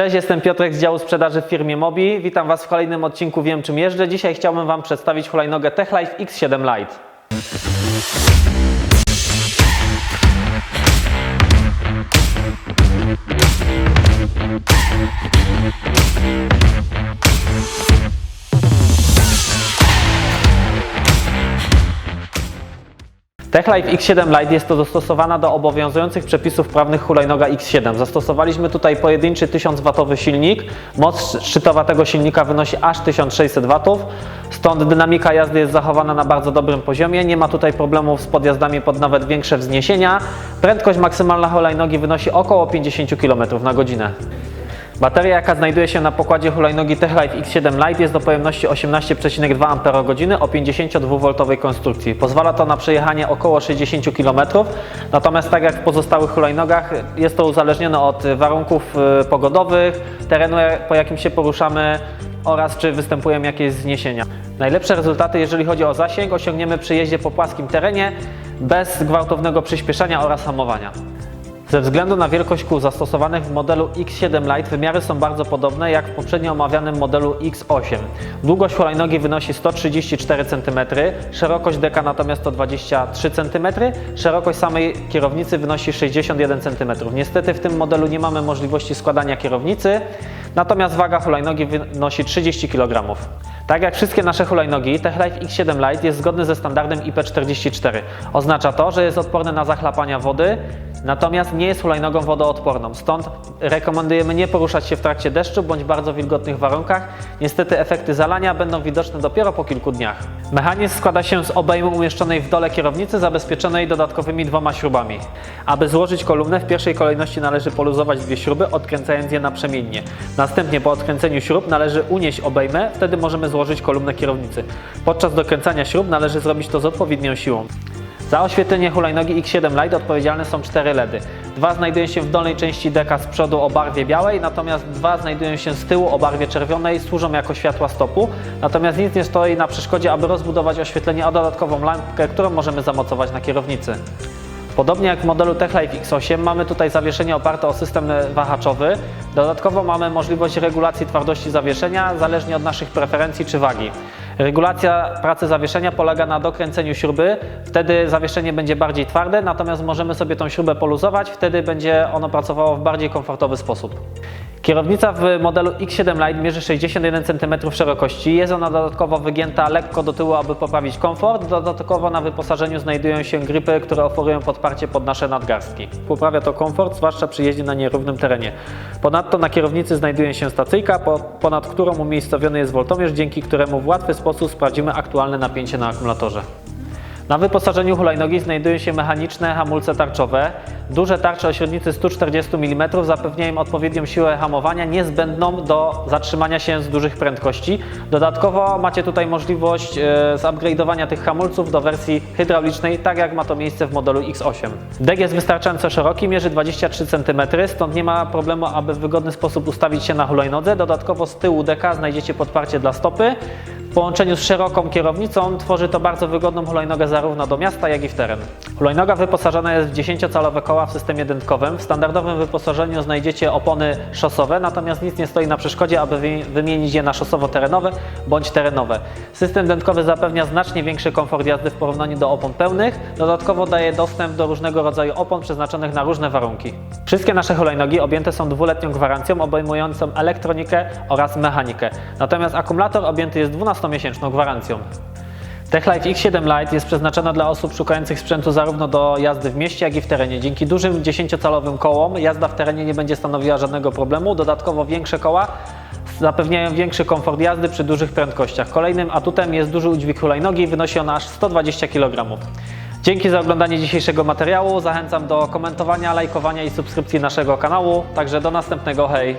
Cześć, jestem Piotrek z działu sprzedaży w firmie Mobi. Witam Was w kolejnym odcinku Wiem czym jeżdżę. Dzisiaj chciałbym Wam przedstawić hulajnogę TechLife X7 Lite. TechLife X7 Lite jest to dostosowana do obowiązujących przepisów prawnych hulajnoga X7. Zastosowaliśmy tutaj pojedynczy 1000W silnik. Moc szczytowa tego silnika wynosi aż 1600 W, stąd dynamika jazdy jest zachowana na bardzo dobrym poziomie. Nie ma tutaj problemów z podjazdami pod nawet większe wzniesienia. Prędkość maksymalna hulajnogi wynosi około 50 km na godzinę. Bateria, jaka znajduje się na pokładzie hulajnogi TechLife X7 Lite jest do pojemności 18,2 Ah o 52V konstrukcji. Pozwala to na przejechanie około 60 km, natomiast tak jak w pozostałych hulajnogach jest to uzależnione od warunków y, pogodowych, terenu po jakim się poruszamy oraz czy występują jakieś zniesienia. Najlepsze rezultaty, jeżeli chodzi o zasięg, osiągniemy przy jeździe po płaskim terenie bez gwałtownego przyspieszania oraz hamowania. Ze względu na wielkość kół zastosowanych w modelu X7 Lite wymiary są bardzo podobne jak w poprzednio omawianym modelu X8. Długość hulajnogi wynosi 134 cm, szerokość deka natomiast to 23 cm, szerokość samej kierownicy wynosi 61 cm. Niestety w tym modelu nie mamy możliwości składania kierownicy, natomiast waga hulajnogi wynosi 30 kg. Tak jak wszystkie nasze hulajnogi, TechLife X7 Lite jest zgodny ze standardem IP44. Oznacza to, że jest odporny na zachlapania wody, natomiast nie jest hulajnogą wodoodporną. Stąd rekomendujemy nie poruszać się w trakcie deszczu bądź bardzo wilgotnych warunkach. Niestety efekty zalania będą widoczne dopiero po kilku dniach. Mechanizm składa się z obejmu umieszczonej w dole kierownicy zabezpieczonej dodatkowymi dwoma śrubami. Aby złożyć kolumnę w pierwszej kolejności należy poluzować dwie śruby, odkręcając je naprzemiennie. Następnie po odkręceniu śrub należy unieść obejmę, wtedy możemy złożyć kolumnę kierownicy. Podczas dokręcania śrub należy zrobić to z odpowiednią siłą. Za oświetlenie hulajnogi X7 Lite odpowiedzialne są cztery LEDy. Dwa znajdują się w dolnej części deka z przodu o barwie białej, natomiast dwa znajdują się z tyłu o barwie czerwonej, służą jako światła stopu. Natomiast nic nie stoi na przeszkodzie, aby rozbudować oświetlenie o dodatkową lampkę, którą możemy zamocować na kierownicy. Podobnie jak w modelu TechLife X8 mamy tutaj zawieszenie oparte o system wahaczowy. Dodatkowo mamy możliwość regulacji twardości zawieszenia zależnie od naszych preferencji czy wagi. Regulacja pracy zawieszenia polega na dokręceniu śruby, wtedy zawieszenie będzie bardziej twarde, natomiast możemy sobie tą śrubę poluzować, wtedy będzie ono pracowało w bardziej komfortowy sposób. Kierownica w modelu X7 Lite mierzy 61 cm szerokości. Jest ona dodatkowo wygięta lekko do tyłu, aby poprawić komfort. Dodatkowo na wyposażeniu znajdują się gripy, które oferują podparcie pod nasze nadgarstki. Poprawia to komfort, zwłaszcza przy jeździe na nierównym terenie. Ponadto na kierownicy znajduje się stacyjka, po- ponad którą umiejscowiony jest woltomierz, dzięki któremu w łatwy sposób sprawdzimy aktualne napięcie na akumulatorze. Na wyposażeniu hulajnogi znajdują się mechaniczne hamulce tarczowe. Duże tarcze o średnicy 140 mm zapewniają odpowiednią siłę hamowania niezbędną do zatrzymania się z dużych prędkości. Dodatkowo macie tutaj możliwość e, zupgrade'owania tych hamulców do wersji hydraulicznej, tak jak ma to miejsce w modelu X8. Dek jest wystarczająco szeroki, mierzy 23 cm, stąd nie ma problemu, aby w wygodny sposób ustawić się na hulajnodze. Dodatkowo z tyłu deka znajdziecie podparcie dla stopy. W połączeniu z szeroką kierownicą tworzy to bardzo wygodną hulajnogę zarówno do miasta, jak i w teren. Hulajnoga wyposażona jest w 10-calowe koła w systemie dętkowym. W standardowym wyposażeniu znajdziecie opony szosowe, natomiast nic nie stoi na przeszkodzie, aby wy- wymienić je na szosowo-terenowe bądź terenowe. System dętkowy zapewnia znacznie większy komfort jazdy w porównaniu do opon pełnych. Dodatkowo daje dostęp do różnego rodzaju opon przeznaczonych na różne warunki. Wszystkie nasze hulajnogi objęte są dwuletnią gwarancją obejmującą elektronikę oraz mechanikę. Natomiast akumulator objęty jest 12-miesięczną gwarancją. TechLife X7 Lite jest przeznaczona dla osób szukających sprzętu zarówno do jazdy w mieście, jak i w terenie. Dzięki dużym 10-calowym kołom jazda w terenie nie będzie stanowiła żadnego problemu. Dodatkowo większe koła zapewniają większy komfort jazdy przy dużych prędkościach. Kolejnym atutem jest duży udźwig hulajnogi, wynosi on aż 120 kg. Dzięki za oglądanie dzisiejszego materiału. Zachęcam do komentowania, lajkowania i subskrypcji naszego kanału. Także do następnego. Hej!